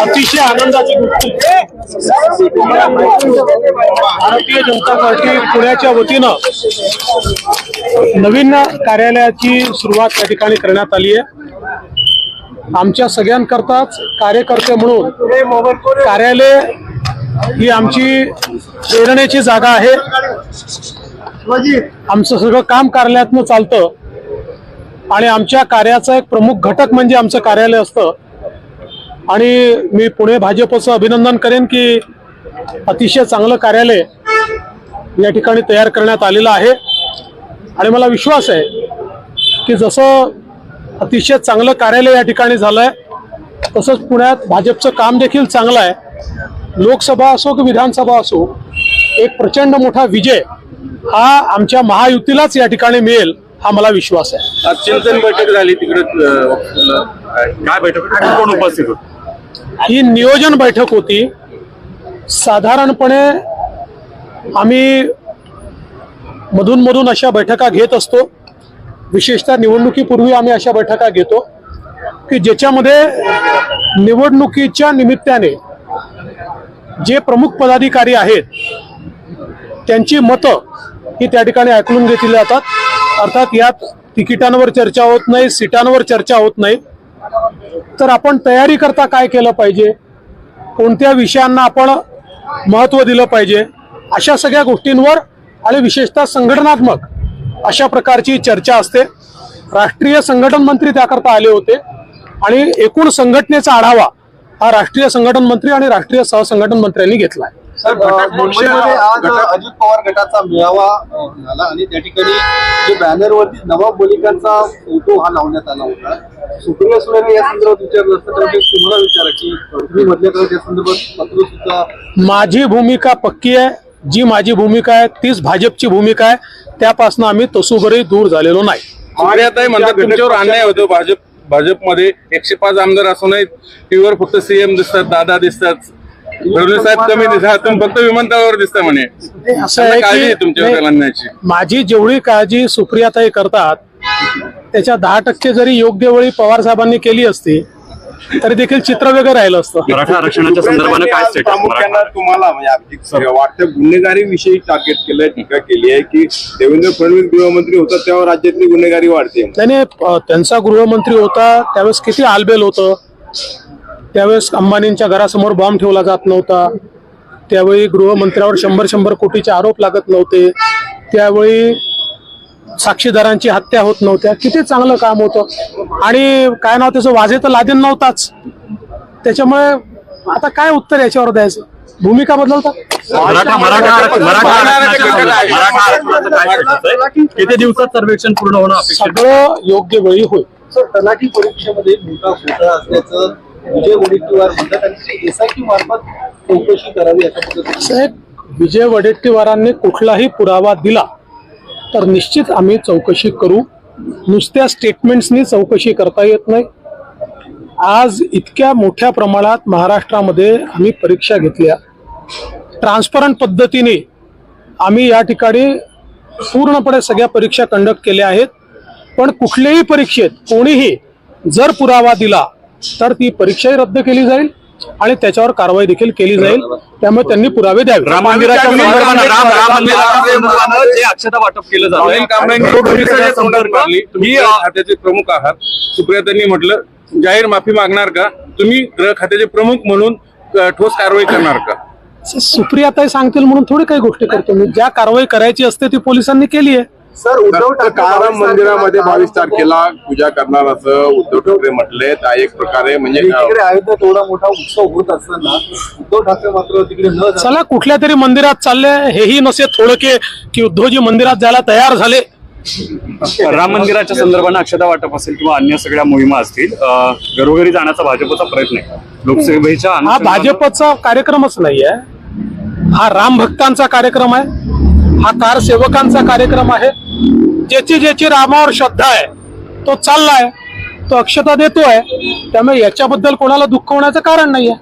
अतिशय आनंदाची गोष्टी भारतीय जनता पार्टी पुण्याच्या वतीनं नवीन कार्यालयाची सुरुवात या ठिकाणी करण्यात आली आहे. आमच्या सगळ्यांकरताच कार्यकर्ते म्हणून कार्यालय ही आमची प्रेरणेची जागा आहे. आमचं सगळं काम कार्यालयातनं चालतं. आणि आमच्या कार्याचा एक प्रमुख घटक म्हणजे आमचं कार्यालय असतं. आणि मी पुणे भाजपचं अभिनंदन करेन की अतिशय चांगलं कार्यालय या ठिकाणी तयार करण्यात आलेलं आहे. आणि मला विश्वास आहे की जसं अतिशय चांगलं कार्यालय या ठिकाणी झालंय तसंच पुण्यात भाजपचं काम देखील चांगलं आहे. लोकसभा असो की विधानसभा असो एक प्रचंड मोठा विजय हा आमच्या महायुतीलाच या ठिकाणी मिळेल हा मला विश्वास आहे. आज चिंतन बैठक झाली तिकडे काय बैठक? कोण उपस्थित होते? ही नियोजन बैठक होती. साधारणपणे आम्ही मधून मधून अशा बैठका घेत असतो. विशेषतः निवडणुकीपूर्वी आम्ही अशा बैठका घेतो की ज्याच्यामध्ये निवडणुकीच्या निमित्ताने जे प्रमुख पदाधिकारी आहेत त्यांची मतं ही त्या ठिकाणी ऐकून घेतली जातात. अर्थात यात तिकिटांवर चर्चा होत नाही सीटांवर चर्चा होत नाही. तर आपण तयारी करता काय केलं पाहिजे? कोणत्या विषयांना आपण महत्त्व दिलं पाहिजे? अशा सगळ्या गोष्टींवर आणि विशेषतः संघटनात्मक अशा प्रकारची चर्चा असते. राष्ट्रीय संघटन मंत्री त्याकरता आले होते आणि एकूण संघटनेचा आढावा हा राष्ट्रीय संघटन मंत्री आणि राष्ट्रीय सहसंघटन मंत्र्यांनी घेतला आहे सर मुंबईमध्ये आज अजित पवार गटाचा मेळावा झाला आणि त्या ठिकाणी जे बॅनरवरती नवाब मलिकांचा फोटो हा लावण्यात आला होता. सुप्रिया सुळेने या संदर्भात विचारलं असतं तर तुम्हाला विचारा की तुम्ही मधल्या काळात या संदर्भात पत्र सुद्धा माझी भूमिका पक्की आहे. जी माझी भूमिका आहे तीच भाजपची भूमिका आहे. त्यापासून आम्ही तसूभरही दूर झालेलो नाही. सुप्रियाताई म्हणतात तुमच्यावर अन्याय होतो. भाजप भाजपमध्ये एकशे पाच आमदार असूनही टीव्हीवर फक्त सीएम दिसतात दादा दिसतात. साहेब कमी तुम्ही फक्त विमानतळावर दिसता म्हणे. असं त्यांना आहे काळजी आहे की तुमच्यावर नाही, अन्यायाची माझी जेवढी काळजी सुप्रियाताई करतात त्याच्या दहा टक्के जरी योग्य वेळी पवार साहेबांनी केली असती तरी देखील चित्र वेगळं राहिलं असतं. मराठा आरक्षणाच्या संदर्भानं काय प्रामुख्यानं मराठा तुम्हाला म्हणजे अगदी वाटतं गुन्हेगारी विषयी टार्गेट केलंय टीका केली आहे की देवेंद्र फडणवीस गृहमंत्री होता तेव्हा राज्यातली गुन्हेगारी वाढते. त्याने अ, त्यांचा गृहमंत्री होता त्यावेळेस किती आलबेल होतं? त्यावेळेस अंबानींच्या घरासमोर बॉम्ब ठेवला जात नव्हता. त्यावेळी गृहमंत्र्यावर शंभर शंभर कोटीचे आरोप लागत नव्हते. त्यावेळी साक्षीदारांची हत्या होत नव्हत्या. किती चांगलं काम होतं. आणि काय नाव त्याचं वाजे तर लादेन नव्हताच. त्याच्यामुळे आता काय उत्तर याच्यावर द्यायचं? भूमिका बदलता? किती दिवसात सर्वेक्षण पूर्ण होणं अपेक्षित आहे? सगळं योग्य वेळी होईल. सर तलाठी परीक्षेमध्ये मोठा घोटाळा असल्याचं विजय वडेट्टीवार म्हणतात आणि एसआयटी मार्फत चौकशी करावी अशा पद्धतीने. साहेब विजय वडेट्टीवारांनी कुठलाही पुरावा दिला तर निश्चित आम्ही चौकशी करू. नुसत्या स्टेटमेंट्सनी चौकशी करता येत नाही. आज इतक्या मोठ्या प्रमाणात महाराष्ट्रामध्ये आम्ही परीक्षा घेतल्या. ट्रान्सपरंट पद्धतीने आम्ही या ठिकाणी पूर्णपणे सगळ्या परीक्षा कंडक्ट केल्या आहेत. पण कुठल्याही परीक्षेत कोणीही जर पुरावा दिला तर ती परीक्षाही रद्द केली जाईल आणि त्याच्यावर कारवाई देखील केली जाईल. त्यामुळे त्यांनी पुरावे द्यावे. राम मंदिराच्या अक्षता वाटप केलं खात्याचे प्रमुख आहात. सुप्रियातांनी म्हटलं जाहीर माफी मागणार का? तुम्ही गृह खात्याचे प्रमुख म्हणून ठोस कारवाई करणार का? सुप्रियाताई सांगतील म्हणून थोडी काही गोष्टी करतो मी. ज्या कारवाई करायची असते ती पोलिसांनी केली आहे. सर उद्धव ठाकरे मंदिरामध्ये बावीस तारखेला पूजा करणार असं उद्धव ठाकरे म्हटले हा एक प्रकारे म्हणजे तिकडे अयोध्येत एवढा मोठा उत्सव होत असताना उद्धव ठाकरे मात्र तिकडे न चला कुठल्या तरी मंदिरात चालले हेही नसे थोडके की उद्धवजी मंदिरात जायला तयार झाले. राम मंदिराच्या संदर्भानं अक्षता वाटप असेल किंवा अन्य सगळ्या मोहिमा असतील अं, घरोघरी जाण्याचा भाजपचा प्रयत्न आहे. लोकसभेच्या हा भाजपचा कार्यक्रमच नाहीये. हा राम भक्तांचा कार्यक्रम आहे. हा कार सेवकांचा कार्यक्रम आहे. ज्याची ज्याची रामावर श्रद्धा आहे तो चाललाय तो अक्षता देतोय. त्यामुळे याच्याबद्दल कोणाला दुःख होण्याचं कारण नाहीये.